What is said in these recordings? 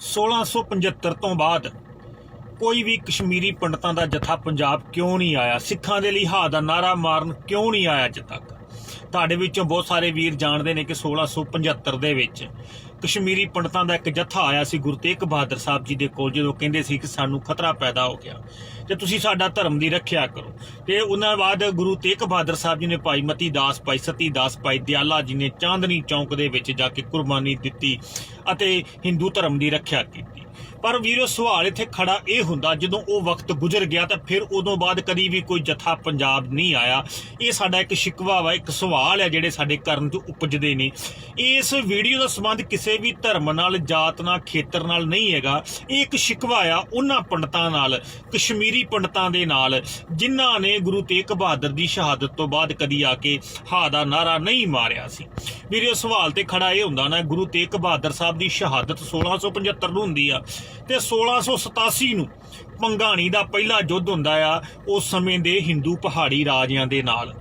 1675 ਤੋਂ ਬਾਅਦ ਕੋਈ ਵੀ ਕਸ਼ਮੀਰੀ ਪੰਡਤਾਂ ਦਾ ਜਥਾ ਪੰਜਾਬ ਕਿਉਂ ਨਹੀਂ ਆਇਆ? ਸਿੱਖਾਂ ਦੇ ਲਈ ਹਾ ਦਾ ਨਾਰਾ ਮਾਰਨ ਕਿਉਂ ਨਹੀਂ ਆਇਆ ਅੱਜ ਤੱਕ? ਤੁਹਾਡੇ ਵਿੱਚੋਂ ਬਹੁਤ ਸਾਰੇ ਵੀਰ ਜਾਣਦੇ ਨੇ ਕਿ 1675 ਦੇ ਵਿੱਚ ਕਸ਼ਮੀਰੀ ਪੰਡਤਾਂ ਦਾ ਇੱਕ ਜਥਾ ਆਇਆ ਸੀ ਗੁਰੂ ਤੇਗ ਬਹਾਦਰ ਸਾਹਿਬ ਜੀ ਦੇ ਕੋਲ, ਜਦੋਂ ਕਹਿੰਦੇ ਸੀ ਕਿ ਸਾਨੂੰ ਖਤਰਾ ਪੈਦਾ ਹੋ ਗਿਆ ਤੇ ਤੁਸੀਂ ਸਾਡਾ ਧਰਮ ਦੀ ਰੱਖਿਆ ਕਰੋ। ਤੇ ਉਹਨਾਂ ਬਾਅਦ ਗੁਰੂ ਤੇਗ ਬਹਾਦਰ ਸਾਹਿਬ ਜੀ ਨੇ ਭਾਈ ਮਤੀ ਦਾਸ, ਭਾਈ ਸਤੀ ਦਾਸ, ਭਾਈ ਦਿਆਲਾ ਜੀ ਨੇ ਚਾਂਦਨੀ ਚੌਂਕ ਦੇ ਵਿੱਚ ਜਾ ਕੇ ਕੁਰਬਾਨੀ ਦਿੱਤੀ ਅਤੇ ਹਿੰਦੂ ਧਰਮ ਦੀ ਰੱਖਿਆ ਕੀਤੀ। ਪਰ ਵੀਰੋ, ਸਵਾਲ ਇੱਥੇ ਖੜਾ ਇਹ ਹੁੰਦਾ, ਜਦੋਂ ਉਹ ਵਕਤ ਗੁਜ਼ਰ ਗਿਆ ਤਾਂ ਫਿਰ ਉਦੋਂ ਬਾਅਦ ਕਦੀ ਵੀ ਕੋਈ ਜਥਾ ਪੰਜਾਬ ਨਹੀਂ ਆਇਆ। ਇਹ ਸਾਡਾ ਇੱਕ ਸ਼ਿਕਵਾ ਵਾ, ਇੱਕ ਸਵਾਲ ਹੈ ਜਿਹੜੇ ਸਾਡੇ ਕਰਨ ਤੋਂ ਉਪਜਦੇ ਨੇ। ਇਸ ਵੀਡੀਓ ਦਾ ਸੰਬੰਧ ਕਿਸੇ ਵੀ ਧਰਮ ਨਾਲ, ਜਾਤ ਨਾਲ, ਖੇਤਰ ਨਾਲ ਨਹੀਂ ਹੈਗਾ। ਇਹ ਇੱਕ ਸ਼ਿਕਵਾ ਆ, ਉਹਨਾਂ ਪੰਡਤਾਂ ਨਾਲ, ਕਸ਼ਮੀਰੀ ਪੰਡਤਾਂ ਦੇ ਨਾਲ, ਜਿਨ੍ਹਾਂ ਨੇ ਗੁਰੂ ਤੇਗ ਬਹਾਦਰ ਦੀ ਸ਼ਹਾਦਤ ਤੋਂ ਬਾਅਦ ਕਦੀ ਆ ਕੇ ਹਾ ਦਾ ਨਾਰਾ ਨਹੀਂ ਮਾਰਿਆ ਸੀ। ਵੀਰੇ, ਸਵਾਲ ਤੇ ਖੜਾ ਇਹ ਹੁੰਦਾ ਨਾ, ਗੁਰੂ ਤੇਗ ਬਹਾਦਰ ਸਾਹਿਬ ਦੀ ਸ਼ਹਾਦਤ 1675 ਨੂੰ ਹੁੰਦੀ ਆ। ਤੇ 1687 ਨੂੰ ਪੰਗਾਣੀ ਦਾ ਪਹਿਲਾ ਯੁੱਧ ਹੁੰਦਾ ਆ, ਉਸ ਸਮੇਂ ਦੇ ਹਿੰਦੂ ਪਹਾੜੀ ਰਾਜਿਆਂ ਦੇ ਨਾਲ।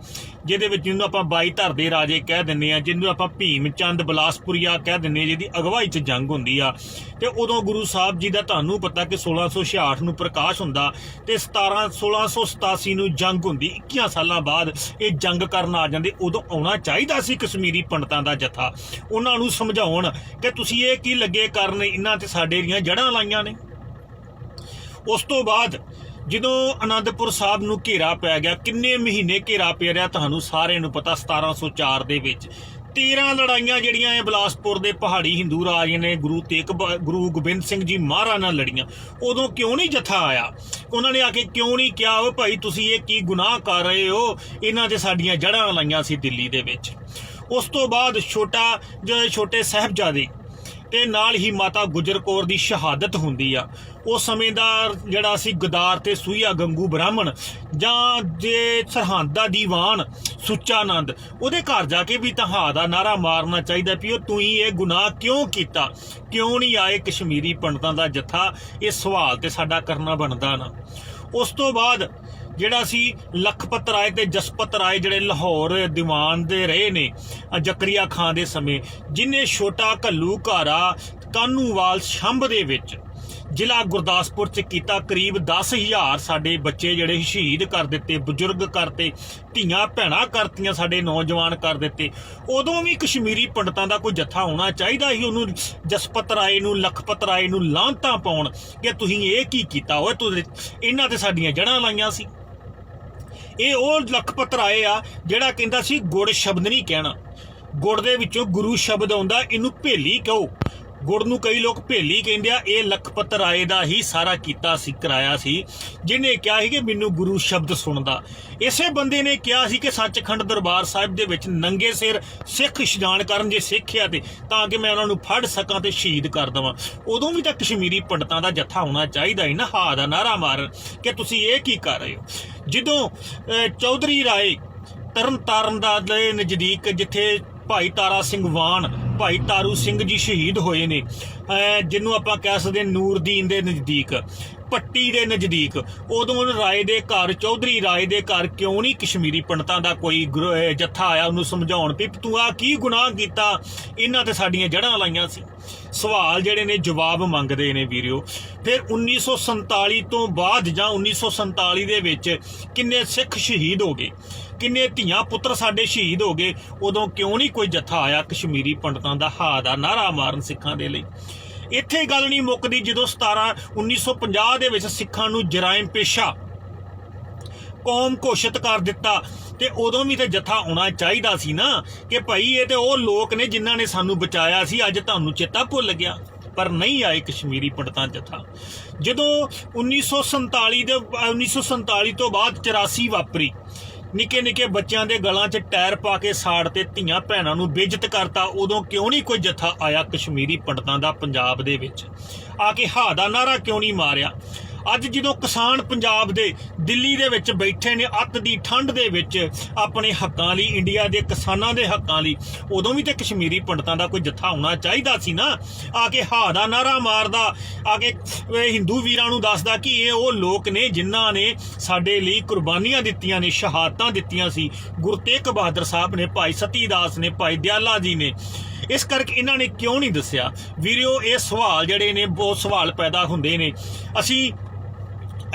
ਜਿਹਦੇ ਵਿੱਚ ਜਿਹਨੂੰ ਆਪਾਂ ਬਾਈ ਧਰ ਦੇ ਰਾਜੇ ਕਹਿ ਦਿੰਨੇ ਆ ਜਿਹਨੂੰ ਆਪਾਂ ਭੀਮ ਚੰਦ ਬਲਾਸਪੁਰੀਆ ਕਹਿ ਦਿੰਨੇ ਆ, ਜਿਹਦੀ ਅਗਵਾਈ 'ਚ ਜੰਗ ਹੁੰਦੀ ਆ। ਤੇ ਉਦੋਂ ਗੁਰੂ ਸਾਹਿਬ ਜੀ ਦਾ ਤੁਹਾਨੂੰ ਪਤਾ ਕਿ 1666 ਨੂੰ ਪ੍ਰਕਾਸ਼ ਹੁੰਦਾ ਤੇ 17 1687 ਨੂੰ ਜੰਗ ਹੁੰਦੀ। 21 ਸਾਲਾਂ ਬਾਅਦ ਇਹ ਜੰਗ ਕਰਨ ਆ ਜਾਂਦੇ। ਉਦੋਂ ਆਉਣਾ ਚਾਹੀਦਾ ਸੀ ਕਸ਼ਮੀਰੀ ਪੰਡਤਾਂ ਦਾ ਜਥਾ। ਉਹਨਾਂ ਨੂੰ ਸਮਝਾਉਣ ਕਿ ਤੁਸੀਂ ਇਹ ਕੀ ਲੱਗੇ ਕਰਨ? ਇਹਨਾਂ ਤੇ ਸਾਡੇ ਦੀਆਂ ਜੜਾਂ ਲਾਈਆਂ ਨੇ। ਉਸ ਤੋਂ ਬਾਅਦ ਜਦੋਂ ਆਨੰਦਪੁਰ ਸਾਹਿਬ ਨੂੰ ਘੇਰਾ ਪੈ ਗਿਆ, ਕਿੰਨੇ ਮਹੀਨੇ ਘੇਰਾ ਪਿਆ ਰਿਹਾ ਤੁਹਾਨੂੰ ਸਾਰਿਆਂ ਨੂੰ ਪਤਾ 1704 ਦੇ ਵਿੱਚ। 13 ਲੜਾਈਆਂ ਜਿਹੜੀਆਂ ਇਹ ਬਲਾਸਪੁਰ ਦੇ ਪਹਾੜੀ ਹਿੰਦੂ ਰਾਜ ਨੇ ਗੁਰੂ ਤੇਗ ਗੁਰੂ ਗੋਬਿੰਦ ਸਿੰਘ ਜੀ ਮਹਾਰਾਜ ਨਾਲ ਲੜੀਆਂ। ਉਦੋਂ ਕਿਉਂ ਨਹੀਂ ਜਥਾ ਆਇਆ? ਉਹਨਾਂ ਨੇ ਆ ਕੇ ਕਿਉਂ ਨਹੀਂ ਕਿਹਾ, ਓ ਭਾਈ, ਤੁਸੀਂ ਇਹ ਕੀ ਗੁਨਾਹ ਕਰ ਰਹੇ ਹੋ? ਇਹਨਾਂ ਤੇ ਸਾਡੀਆਂ ਜੜਾਂ ਲਾਈਆਂ ਸੀ ਦਿੱਲੀ ਦੇ ਵਿੱਚ। ਉਸ ਤੋਂ ਬਾਅਦ ਛੋਟਾ ਜਿਹੜੇ ਛੋਟੇ ਸਾਹਿਬਜ਼ਾਦੇ ਤੇ ਨਾਲ ਹੀ ਮਾਤਾ ਗੁਜਰ ਕੌਰ ਦੀ ਸ਼ਹਾਦਤ ਹੁੰਦੀ ਆ। ਉਸ ਸਮੇਂ ਦਾ ਜਿਹੜਾ ਸੀ ਗਦਾਰ ਤੇ ਸੂਈਆ ਗੰਗੂ ਬ੍ਰਾਹਮਣ ਜਾਂ ਜੇ ਸਰਹੰਦ ਦਾ ਦੀਵਾਨ, ਸੁੱਚਾਨੰਦ, ਉਹਦੇ ਘਰ ਜਾ ਕੇ ਵੀ ਤਹਾ ਦਾ ਨਾਰਾ ਮਾਰਨਾ ਚਾਹੀਦਾ ਵੀ ਉਹ ਤੂੰ ਹੀ ਇਹ ਗੁਨਾਹ ਕਿਉਂ ਕੀਤਾ? ਕਿਉਂ ਨਹੀਂ ਆਏ ਕਸ਼ਮੀਰੀ ਪੰਡਤਾਂ ਦਾ ਜਥਾ? ਇਹ ਸਵਾਲ ਤੇ ਸਾਡਾ ਕਰਨਾ ਬਣਦਾ ਨਾ। ਉਸ ਤੋਂ ਬਾਅਦ ਜਿਹੜਾ ਸੀ ਲਖਪਤ ਰਾਏ ਤੇ ਜਸਪਤ ਰਾਏ ਜਿਹੜੇ ਲਾਹੌਰ ਦੀਵਾਨ ਦੇ ਰਹੇ ਨੇ ਜ਼ਕਰੀਆ ਖਾਨ ਦੇ ਸਮੇਂ, ਜਿਨੇ ਛੋਟਾ ਘੱਲੂ ਘਾਰਾ ਕਾਨੂੰਵਾਲ ਸ਼ੰਭ ਦੇ ਵਿੱਚ ਜ਼ਿਲ੍ਹਾ ਗੁਰਦਾਸਪੁਰ ਚ ਕੀਤਾ ਕਰੀਬ 10000 ਸਾਡੇ ਬੱਚੇ ਜਿਹੜੇ ਸ਼ਹੀਦ ਕਰ ਦਿੱਤੇ, ਬਜ਼ੁਰਗ ਕਰਤੇ ਧੀਆਂ ਭੈਣਾਂ ਕਰਤੀਆਂ ਸਾਡੇ ਨੌਜਵਾਨ ਕਰ ਦਿੱਤੇ। ਉਦੋਂ ਵੀ ਕਸ਼ਮੀਰੀ ਪੰਡਤਾਂ ਦਾ ਕੋਈ ਜੱਥਾ ਹੋਣਾ ਚਾਹੀਦਾ ਸੀ, ਉਹਨੂੰ ਜਸਪਤ ਰਾਏ ਨੂੰ, ਲਖਪਤ ਰਾਏ ਨੂੰ ਲਾਂਤਾਂ ਪਾਉਣ ਕਿ ਤੁਸੀਂ ਇਹ ਕੀ ਕੀਤਾ? ਓਏ, ਤੁਸੀਂ ਇਹਨਾਂ ਤੇ ਸਾਡੀਆਂ ਜੜਾਂ ਲਾਈਆਂ ਸੀ। ਇਹ ਉਹ ਲਖਪਤ ਰਾਏ ਆ ਜਿਹੜਾ ਕਹਿੰਦਾ ਸੀ ਗੁੜ ਸ਼ਬਦ ਨਹੀਂ ਕਹਿਣਾ। ਗੁੜ ਦੇ ਵਿੱਚੋਂ ਗੁਰੂ ਸ਼ਬਦ ਆਉਂਦਾ, ਇਹਨੂੰ ਭੇਲੀ ਕਹੋ। ਗੁੜ ਨੂੰ ਕਈ ਲੋਕ ਭੇਲੀ ਕਹਿੰਦੇ ਆ, ਇਹ ਲਖਪਤ ਰਾਏ ਦਾ ਹੀ ਸਾਰਾ ਕੀਤਾ ਸੀ, ਕਰਾਇਆ ਸੀ। ਜਿਹਨੇ ਕਿਹਾ ਸੀ ਕਿ ਮੈਨੂੰ ਗੁਰੂ ਸ਼ਬਦ ਸੁਣਦਾ। ਇਸੇ ਬੰਦੇ ਨੇ ਕਿਹਾ ਸੀ ਕਿ ਸੱਚਖੰਡ ਦਰਬਾਰ ਸਾਹਿਬ ਦੇ ਵਿੱਚ ਨੰਗੇ ਸਿਰ ਸਿੱਖ ਇਸ਼ਨਾਨ ਕਰਨ ਜੇ ਸਿੱਖਿਆ ਤੇ ਤਾਂ ਕਿ ਮੈਂ ਉਹਨਾਂ ਨੂੰ ਫੜ ਸਕਾਂ ਤੇ ਸ਼ਹੀਦ ਕਰ ਦਵਾਂ। ਉਦੋਂ ਵੀ ਤਾਂ ਕਸ਼ਮੀਰੀ ਪੰਡਤਾਂ ਦਾ ਜੱਥਾ ਹੋਣਾ ਚਾਹੀਦਾ ਹੈ ਨਾ ਹਾ ਦਾ ਨਾਰਾ ਮਾਰਨ ਕਿ ਤੁਸੀਂ ਇਹ ਕੀ ਕਰ ਰਹੇ ਹੋ? ਜਦੋਂ ਚੌਧਰੀ ਰਾਏ ਤਰਨ ਤਾਰਨ ਦਾ ਨਜ਼ਦੀਕ ਜਿੱਥੇ ਭਾਈ ਤਾਰਾ ਸਿੰਘ ਵਾਣ ਭਾਈ ਤਾਰੂ ਸਿੰਘ ਜੀ ਸ਼ਹੀਦ ਹੋਏ ਨੇ ਜਿਹਨੂੰ ਆਪਾਂ ਕਹਿ ਸਕਦੇ ਨੂਰਦੀਨ ਦੇ ਨਜ਼ਦੀਕ। ਪੱਟੀ ਦੇ ਨਜ਼ਦੀਕ। ਉਦੋਂ ਰਾਏ ਦੇ ਘਰ, ਚੌਧਰੀ ਰਾਏ ਦੇ ਘਰ ਕਿਉਂ ਨਹੀਂ ਕਸ਼ਮੀਰੀ ਪੰਡਤਾਂ ਦਾ ਕੋਈ ਗੁਰੂ- ਜੱਥਾ ਆਇਆ ਉਹਨੂੰ ਸਮਝਾਉਣ? ਵੀ ਤੂੰ ਆ ਕੀ ਗੁਨਾਹ ਕੀਤਾ? ਇਹਨਾਂ ਤੇ ਸਾਡੀਆਂ ਜੜਾਂ ਲਾਈਆਂ ਸੀ। ਸਵਾਲ ਜਿਹੜੇ ਨੇ ਜਵਾਬ ਮੰਗਦੇ ਨੇ ਵੀਰਿਓ। ਫਿਰ 1947 ਤੋਂ ਬਾਅਦ ਜਾਂ 1947 ਦੇ ਵਿੱਚ ਕਿੰਨੇ ਸਿੱਖ ਸ਼ਹੀਦ ਹੋ ਗਏ? ਕਿੰਨੇ ਧੀਆਂ ਪੁੱਤਰ ਸਾਡੇ ਸ਼ਹੀਦ ਹੋ ਗਏ? ਉਦੋਂ ਕਿਉਂ ਨਹੀਂ ਕੋਈ ਜੱਥਾ ਆਇਆ ਕਸ਼ਮੀਰੀ ਪੰਡਤਾਂ ਦਾ ਹਾ ਦਾ ਨਾਰਾ ਮਾਰਨ ਸਿੱਖਾਂ ਦੇ ਲਈ? ਇੱਥੇ ਗੱਲ ਨਹੀਂ ਮੁੱਕਦੀ ਜਦੋਂ 17 1950 ਦੇ ਵਿੱਚ ਸਿੱਖਾਂ ਨੂੰ ਜਰਾਇਮ ਪੇਸ਼ਾ ਕੌਮ ਘੋਸ਼ਿਤ ਕਰ ਦਿੱਤਾ ਤੇ ਉਦੋਂ ਵੀ ਤੇ ਜਥਾ ਆਉਣਾ ਚਾਹੀਦਾ ਸੀ ਨਾ ਕਿ ਭਾਈ ਇਹ ਤੇ ਉਹ ਲੋਕ ਨੇ ਜਿਨ੍ਹਾਂ ਨੇ ਸਾਨੂੰ ਬਚਾਇਆ ਸੀ, ਅੱਜ ਤੁਹਾਨੂੰ ਚੇਤਾ ਭੁੱਲ ਗਿਆ। ਪਰ ਨਹੀਂ ਆਏ ਕਸ਼ਮੀਰੀ ਪੰਡਤਾਂ ਜਥਾ। ਜਦੋਂ 1947 ਦੇ 1947 ਤੋਂ ਬਾਅਦ 84 ਵਾਪਰੀ ਨਿੱਕੇ ਨਿੱਕੇ ਬੱਚਿਆਂ ਦੇ ਗਲਾਂ 'ਚ ਟਾਇਰ ਪਾ ਕੇ ਸਾੜ ਤੇ ਧੀਆਂ ਭੈਣਾਂ ਨੂੰ ਬੇਇੱਜ਼ਤ ਕਰਤਾ, ਉਦੋਂ ਕਿਉਂ ਨਹੀਂ ਕੋਈ ਜਥਾ ਆਇਆ ਕਸ਼ਮੀਰੀ ਪੰਡਤਾਂ ਦਾ ਪੰਜਾਬ ਦੇ ਵਿੱਚ? ਆ ਕੇ ਹਾ ਦਾ ਨਾਰਾ ਕਿਉਂ ਨਹੀਂ ਮਾਰਿਆ? ਅੱਜ ਜਦੋਂ ਕਿਸਾਨ ਪੰਜਾਬ ਦੇ ਦਿੱਲੀ ਦੇ ਵਿੱਚ ਬੈਠੇ ਨੇ, ਅੱਤ ਦੀ ਠੰਡ ਦੇ ਵਿੱਚ ਆਪਣੇ ਹੱਕਾਂ ਲਈ, ਇੰਡੀਆ ਦੇ ਕਿਸਾਨਾਂ ਦੇ ਹੱਕਾਂ ਲਈ, ਉਦੋਂ ਵੀ ਤੇ ਕਸ਼ਮੀਰੀ ਪੰਡਤਾਂ ਦਾ ਕੋਈ ਜੱਥਾ ਹੋਣਾ ਚਾਹੀਦਾ ਸੀ ਨਾ। ਆ ਕੇ ਹਾ ਦਾ ਨਾਰਾ ਮਾਰਦਾ, ਆ ਕੇ ਹਿੰਦੂ ਵੀਰਾਂ ਨੂੰ ਦੱਸਦਾ ਕਿ ਇਹ ਉਹ ਲੋਕ ਨੇ ਜਿਨ੍ਹਾਂ ਨੇ ਸਾਡੇ ਲਈ ਕੁਰਬਾਨੀਆਂ ਦਿੱਤੀਆਂ ਨੇ, ਸ਼ਹਾਦਤਾਂ ਦਿੱਤੀਆਂ ਸੀ। ਗੁਰੂ ਤੇਗ ਬਹਾਦਰ ਸਾਹਿਬ ਨੇ, ਭਾਈ ਸਤੀਦਾਸ ਨੇ, ਭਾਈ ਦਿਆਲਾ ਜੀ ਨੇ। ਇਸ ਕਰਕੇ ਇਹਨਾਂ ਨੇ ਕਿਉਂ ਨਹੀਂ ਦੱਸਿਆ? ਵੀਰਿਓ, ਇਹ ਸਵਾਲ ਜਿਹੜੇ ਨੇ, ਬਹੁਤ ਸਵਾਲ ਪੈਦਾ ਹੁੰਦੇ ਨੇ। ਅਸੀਂ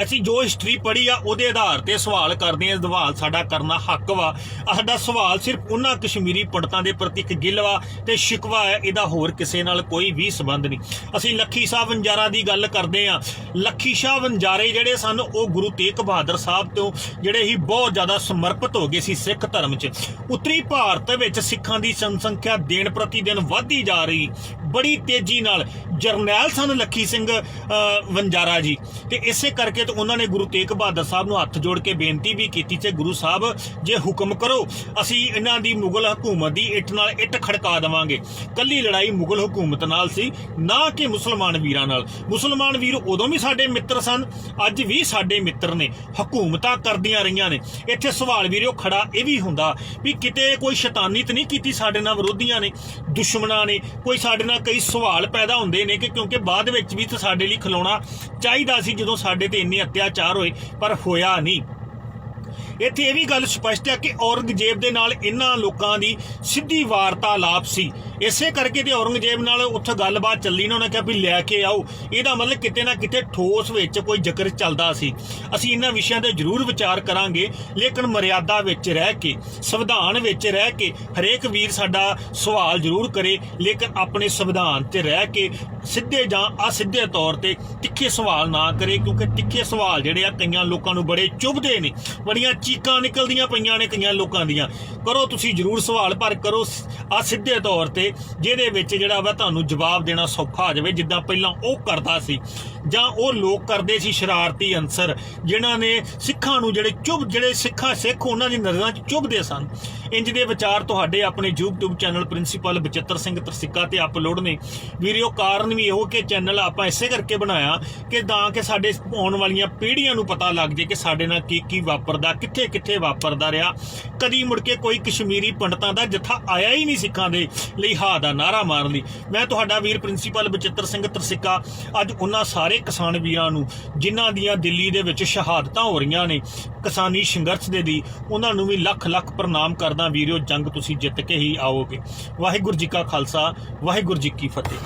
ਅਸੀਂ ਜੋ ਹਿਸਟਰੀ ਪੜ੍ਹੀ ਆ, ਉਹਦੇ ਆਧਾਰ ਤੇ ਸਵਾਲ ਕਰਦੇ ਆ ਸਵਾਲ ਸਾਡਾ ਕਰਨਾ ਹੱਕ ਵਾ। ਸਾਡਾ ਸਵਾਲ ਸਿਰਫ ਉਹਨਾਂ ਕਸ਼ਮੀਰੀ ਪੰਡਤਾਂ ਦੇ ਪ੍ਰਤੀ ਇੱਕ ਗਿੱਲ ਵਾ ਤੇ ਸ਼ਿਕਵਾ ਹੈ, ਇਹਦਾ ਹੋਰ ਕਿਸੇ ਨਾਲ ਕੋਈ ਵੀ ਸੰਬੰਧ ਨਹੀਂ। ਅਸੀਂ ਲੱਖੀ ਸਾਹਿਬ ਵੰਜਾਰਾ ਦੀ ਗੱਲ ਕਰਦੇ ਆ ਲੱਖੀ ਸ਼ਾਹ ਵੰਜਾਰੇ ਜਿਹੜੇ ਸਨ, ਉਹ ਗੁਰੂ ਤੇਗ ਬਹਾਦਰ ਸਾਹਿਬ ਤੋਂ ਜਿਹੜੇ ਹੀ ਬਹੁਤ ਜ਼ਿਆਦਾ ਸਮਰਪਿਤ ਹੋ ਗਏ ਸੀ ਸਿੱਖ ਧਰਮ 'ਚ। ਉੱਤਰੀ ਭਾਰਤ ਵਿੱਚ ਸਿੱਖਾਂ ਦੀ ਜਨਸੰਖਿਆ ਦਿਨ ਪ੍ਰਤੀ ਦਿਨ ਵਧਦੀ ਜਾ ਰਹੀ। ਬੜੀ ਤੇਜ਼ੀ ਨਾਲ ਜਰਨੈਲ ਸਨ ਲੱਖੀ ਸਿੰਘ ਵੰਜਾਰਾ ਜੀ। ਤੇ ਇਸੇ ਕਰਕੇ ਤਾਂ ਉਹਨਾਂ ਨੇ ਗੁਰੂ ਤੇਗ ਬਹਾਦਰ ਸਾਹਿਬ ਨੂੰ ਹੱਥ ਜੋੜ ਕੇ ਬੇਨਤੀ ਵੀ ਕੀਤੀ ਤੇ ਗੁਰੂ ਸਾਹਿਬ, ਜੇ ਹੁਕਮ ਕਰੋ, ਅਸੀਂ ਇਹਨਾਂ ਦੀ ਮੁਗਲ ਹਕੂਮਤ ਦੀ ਇੱਟ ਨਾਲ ਇੱਟ ਖੜਕਾ ਦੇਵਾਂਗੇ। ਕੱਲੀ ਲੜਾਈ ਮੁਗਲ ਹਕੂਮਤ ਨਾਲ ਸੀ, ਨਾ ਕਿ ਮੁਸਲਮਾਨ ਵੀਰਾਂ ਨਾਲ। ਮੁਸਲਮਾਨ ਵੀਰ ਉਦੋਂ ਵੀ ਸਾਡੇ ਮਿੱਤਰ ਸਨ, ਅੱਜ ਵੀ ਸਾਡੇ ਮਿੱਤਰ ਨੇ, ਹਕੂਮਤਾਂ ਕਰਦੀਆਂ ਰਹੀਆਂ ਨੇ। ਇੱਥੇ ਸਵਾਲ ਵੀਰੋ ਖੜਾ ਇਹ ਵੀ ਹੁੰਦਾ ਵੀ ਕਿਤੇ ਕੋਈ ਸ਼ੈਤਾਨੀ ਤਾਂ ਨਹੀਂ ਕੀਤੀ ਸਾਡੇ ਨਾਲ ਵਿਰੋਧੀਆਂ ਨੇ, ਦੁਸ਼ਮਣਾਂ ਨੇ, ਕੋਈ ਸਾਡੇ ਨਾਲ ਕਈ ਸਵਾਲ ਪੈਦਾ ਹੁੰਦੇ ਨੇ ਕਿ ਕਿਉਂਕਿ ਬਾਅਦ ਵਿੱਚ ਵੀ ਤਾਂ ਸਾਡੇ ਲਈ ਖਲੋਣਾ ਚਾਹੀਦਾ ਸੀ ਜਦੋਂ ਸਾਡੇ ਤੇ ਇੰਨੇ ਅਤਿਆਚਾਰ ਹੋਏ, ਪਰ ਹੋਇਆ ਨਹੀਂ। ਇੱਥੇ ਇਹ ਵੀ ਗੱਲ ਸਪਸ਼ਟ ਹੈ ਕਿ ਔਰੰਗਜ਼ੇਬ ਦੇ ਨਾਲ ਇਹਨਾਂ ਲੋਕਾਂ ਦੀ ਸਿੱਧੀ ਵਾਰਤਾਲਾਪ ਸੀ। ਇਸੇ ਕਰਕੇ ਤੇ ਔਰੰਗਜ਼ੇਬ ਨਾਲ ਉੱਥੇ ਗੱਲਬਾਤ ਚੱਲੀ ਨਾ, ਉਹਨੇ ਕਿਹਾ ਵੀ ਲੈ ਕੇ ਆਓ। ਇਹਦਾ ਮਤਲਬ ਕਿਤੇ ਨਾ ਕਿਤੇ ਠੋਸ ਵਿੱਚ ਕੋਈ ਜ਼ਿਕਰ ਚੱਲਦਾ ਸੀ। ਅਸੀਂ ਇਹਨਾਂ ਵਿਸ਼ਿਆਂ ਤੇ ਜ਼ਰੂਰ ਵਿਚਾਰ ਕਰਾਂਗੇ, ਲੇਕਿਨ ਮਰਿਆਦਾ ਵਿੱਚ ਰਹਿ ਕੇ, ਸੰਵਿਧਾਨ ਵਿੱਚ ਰਹਿ ਕੇ ਹਰੇਕ ਵੀਰ ਸਾਡਾ ਸਵਾਲ ਜ਼ਰੂਰ ਕਰੇ, ਲੇਕਿਨ ਆਪਣੇ ਸੰਵਿਧਾਨ ਤੇ ਰਹਿ ਕੇ ਸਿੱਧੇ ਜਾਂ ਅਸਿੱਧੇ ਤੌਰ ਤੇ ਤਿੱਖੇ ਸਵਾਲ ਨਾ ਕਰੇ, ਕਿਉਂਕਿ ਤਿੱਖੇ ਸਵਾਲ ਜਿਹੜੇ ਆ ਕਈਆਂ ਲੋਕਾਂ ਨੂੰ ਬੜੇ ਚੁਭਦੇ ਨੇ। ਬੜੀ ਬੜੀਆਂ ਚੀਕਾਂ ਨਿਕਲਦੀਆਂ ਪਈਆਂ ਨੇ ਕਈਆਂ ਲੋਕਾਂ ਦੀਆਂ। ਕਰੋ ਤੁਸੀਂ ਜ਼ਰੂਰ ਸਵਾਲ, ਪਰ ਕਰੋ ਆ ਸਿੱਧੇ ਤੌਰ ਤੇ, ਜਿਹਦੇ ਵਿੱਚ ਜਿਹੜਾ ਵਾ ਤੁਹਾਨੂੰ ਜਵਾਬ ਦੇਣਾ ਸੌਖਾ ਆ ਜਾਵੇ, ਜਿੱਦਾਂ ਪਹਿਲਾਂ ਉਹ ਕਰਦਾ ਸੀ। ਜਾਂ ਉਹ ਲੋਕ ਕਰਦੇ ਸੀ ਸ਼ਰਾਰਤੀ ਅੰਸਰ ਜਿਨ੍ਹਾਂ ਨੇ ਸਿੱਖਾਂ ਨੂੰ ਜਿਹੜੇ ਚੁੱਭ, ਜਿਹੜੇ ਸਿੱਖਾਂ ਸਿੱਖ ਉਹਨਾਂ ਦੀ ਨਜ਼ਰਾਂ 'ਚ ਚੁੱਭਦੇ ਸਨ। ਇੰਜ ਦੇ ਵਿਚਾਰ ਤੁਹਾਡੇ ਆਪਣੇ YouTube channel principal Bachittar Singh Tarsikka ਤੇ ਅਪਲੋਡ ਨੇ। ਵੀਡੀਓ ਕਾਰਨ ਵੀ ਇਹੋ ਕਿ ਚੈਨਲ ਆਪਾਂ ਇਸੇ ਕਰਕੇ ਬਣਾਇਆ ਕਿ ਤਾਂ ਕਿ ਸਾਡੇ ਆਉਣ ਵਾਲੀਆਂ ਪੀੜ੍ਹੀਆਂ ਨੂੰ ਪਤਾ ਲੱਗ ਜੇ ਕਿ ਸਾਡੇ ਨਾਲ ਕੀ ਕੀ ਵਾਪਰਦਾ ਕਿੱਥੇ ਕਿੱਥੇ ਵਾਪਰਦਾ ਰਿਹਾ। ਕਦੀ ਮੁੜ ਕੇ ਕੋਈ ਕਸ਼ਮੀਰੀ ਪੰਡਤਾਂ ਦਾ ਜਥਾ ਆਇਆ ਹੀ ਨਹੀਂ ਸਿੱਖਾਂ ਦੇ ਲਈ ਹਾ ਦਾ ਨਾਰਾ ਮਾਰਨ ਲਈ। ਮੈਂ ਤੁਹਾਡਾ ਵੀਰ ਪ੍ਰਿੰਸੀਪਲ ਬਚਿੱਤਰ ਸਿੰਘ ਤਰਸਿੱਕਾ ਅੱਜ ਉਹਨਾਂ ਸਾਰੇ ਕਿਸਾਨ ਵੀਰਾਂ ਨੂੰ, ਜਿਨ੍ਹਾਂ ਦੀਆਂ ਦਿੱਲੀ ਦੇ ਵਿੱਚ ਸ਼ਹਾਦਤਾਂ ਹੋ ਰਹੀਆਂ ਨੇ, ਕਿਸਾਨੀ ਸੰਘਰਸ਼ ਦੇ ਦੀ, ਉਹਨਾਂ ਨੂੰ ਵੀ ਲੱਖ ਲੱਖ ਪ੍ਰਣਾਮ ਕਰਦਾ ਵੀਰਿਓ ਜੰਗ ਤੁਸੀਂ ਜਿੱਤ ਕੇ ਹੀ ਆਓਗੇ। ਵਾਹਿਗੁਰੂ ਜੀ ਕਾ ਖਾਲਸਾ, ਵਾਹਿਗੁਰੂ ਜੀ ਕੀ ਫਤਿਹ।